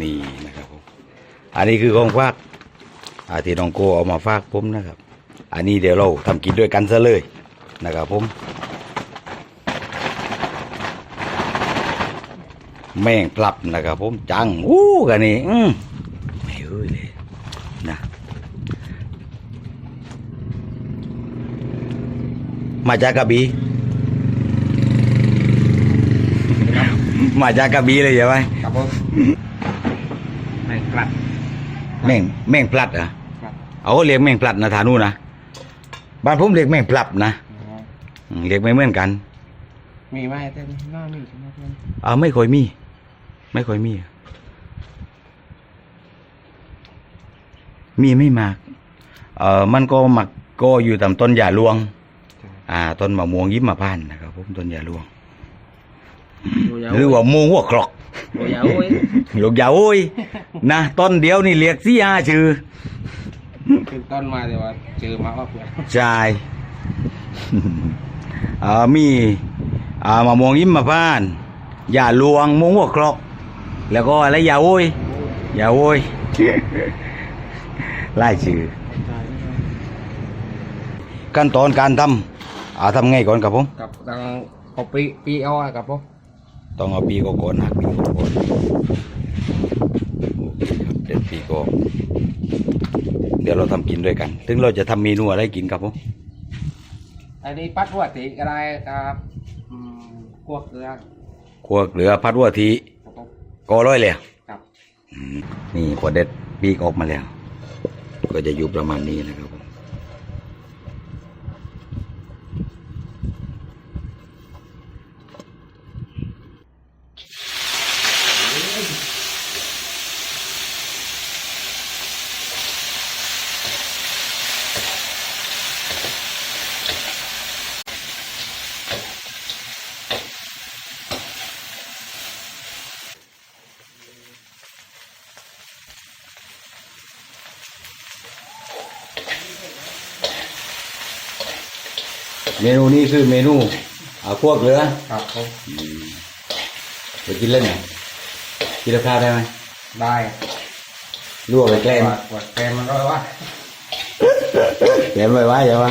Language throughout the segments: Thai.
นี่นะครับผมอันนี้คือของฝากอาที่น้องโกเอามาฝากผมนะครับ อันนี้เดี๋ยวเราทำกินด้วยกันซะเลยนะครับผม แม่งปรับนะครับผมจังอู้กันนี่อืมไม่เอ้ยเลยนะ มาจากกระบี่มาจากกระบี่เลยใช่ไหมครับผม ไม่กลัดแม่งแม่งพลัดเหรอะครับเอาเรียกแม่งพลัดนะทานู่นนะบ้านผมเรียกแม่งปรับนะอืมเรียกไม่เหมือนกันมีไหมแต่หน้ามีใช่ไหมเพื่อนเออไม่ค่อยมี ไม่ค่อยมี มีไม่มากเออมันก็มักก็อยู่ตามต้นยาลวง อ่า ต้นมะม่วงยิ้มมาพานต์นะครับผมต้นยาลวงหรือว่าม่วงหัวกรอก โอ้ยโอ้ยลูกยาโอ้ยนะต้นเดียวนี่เรียกสี่ห้าชื่อขึ้นต้นมาแต่ว่าเจอมาว่าเพื่อนใช่อ่ามีอ่ามะม่วงยิ้มมาพานต์ยาลวงม่วงหัวกรอก แล้วก็อะไรยาโอ้ยอย่าโวยไล่ชื่อขั้นตอนการทำอ่าทำไงก่อนครับผมกับทางเอาปีปีเอาอะครับผม ต้องเอาปีกก่อนหักปีกก่อนโอเคครับเด็ดปีกอเดี๋ยวเราทำกินด้วยกัน ถึงเราจะทำเมนูอะไรกินครับผมอันนี้ปัดหัวตีก็ได้ครับอืมพวกเกลือคั่วเกลือพัดวัวทีครับผมก็ร้อยเลยครับอืมนี่พอเด็ดปีกออกมาแล้ว ก็จะอยู่ประมาณนี้นะครับ เมนูนี้คือเมนูอ่าคั่วเกลือครับผมไปกินเล่นไหนกินกับข้าวได้ไหมได้ลวกไปแกล้มปวดปวดแกมมันร้อยว่าแกล้มไว้ไว้ใช่ไหม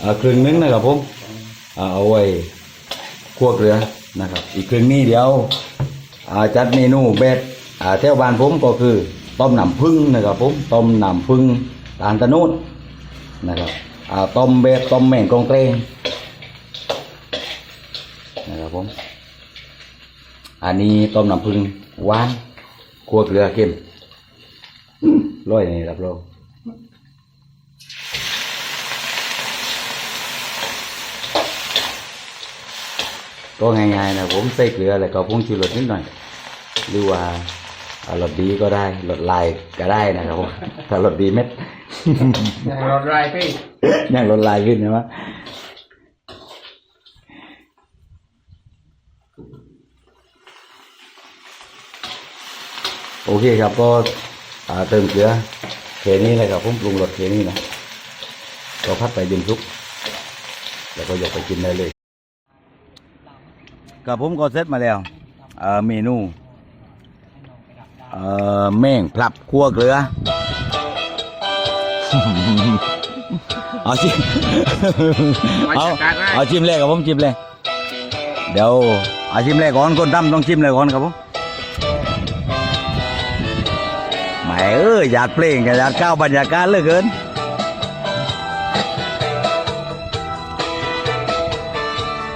อ่าครึ่งนึงนะครับผมอ่าเอาไว้ คั่วเกลือนะครับ อีกครึ่งนี้เดี๋ยวจัดเมนูแบบอ่าแถวบ้านผมก็คือต้มน้ำผึ้งนะครับผมต้มน้ำผึ้งตาลตะนดนนะครับต้มแบบต้มแม่งกองเกรงนะครับผมอันนี้ต้มน้ำผึ้งหวานคั่วเกลือเข้มร้อยนี่รับรอ ก็ง่ายๆนะผมใส่เกลือแล้วก็ผงชูรสนิดหน่อย หรือว่าอ่ารสดีก็ได้รสลายก็ได้นะครับผมถ้ารสดีเม็ดอย่างรถไรพี่ยังรสลายขึ้นนะวะโอเคครับก็อ่าเติมเกลือแค่นี้เลยครับผมปรุงรสแค่นี้นะก็พัดไปจนสุก แล้วก็ยกไปกินได้เลย กับผมก็เซตมาแล้วเอ่อเมนูเอ่อแม่งพลับคั่วเกลือเอาชิมเอาเอาชิมเลยครับผมชิมเลยเดี๋ยวเอาชิมเลยก่อนคนทำต้องชิมเลยก่อนครับผมแหมเอ้ยอยากเพลงกับอยากก้าวบรรยากาศเหลือเกิน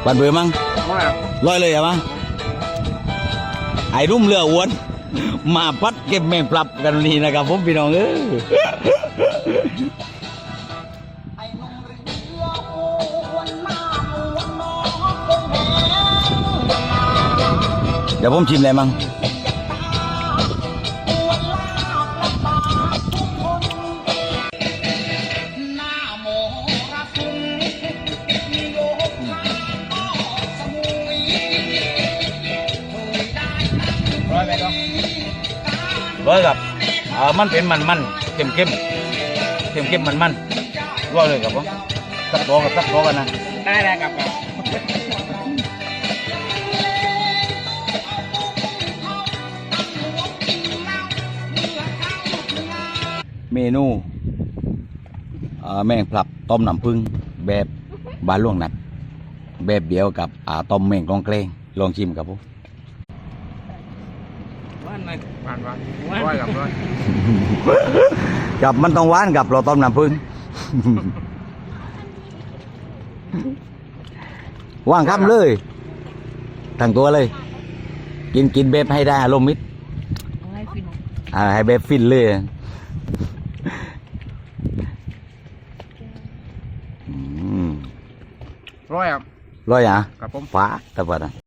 บันเบื่อมั้งว่า ลอยเลยเหรอมะไอ้รุ่มเรืออ้วน มาพัดเก็บแมงปรับกันวันนี้นะครับผมพี่น้องเออเดี๋ยวผมชิมเลยมั้ง ร้อยกับเออมันเป็นมันมันเข้มเข้มเข้มเข้มมันมันว่าเลยครับผมสักตัวกับสักตัวกันนะได้ได้ครับครับเมนูเอ่อแมงพลับต้มน้ำผึ้งแบบบานล่วงนัด แบบเดียวกับอ่าต้มแมงกองเกลงลองชิมครับผมว่าน ไหมว่านว่านร้อยกับร้อยกับมันต้องหวานกับเราต้มน้ำผึ้งว่างคำเลยทั้งตัวเลย กินกินแบบให้ได้อารมณ์มิตรเอาให้ฟินอ่าให้แบบฟินเลยอืมร้อยครับร้อยอะครับผมฟ้าแต่ว่านะ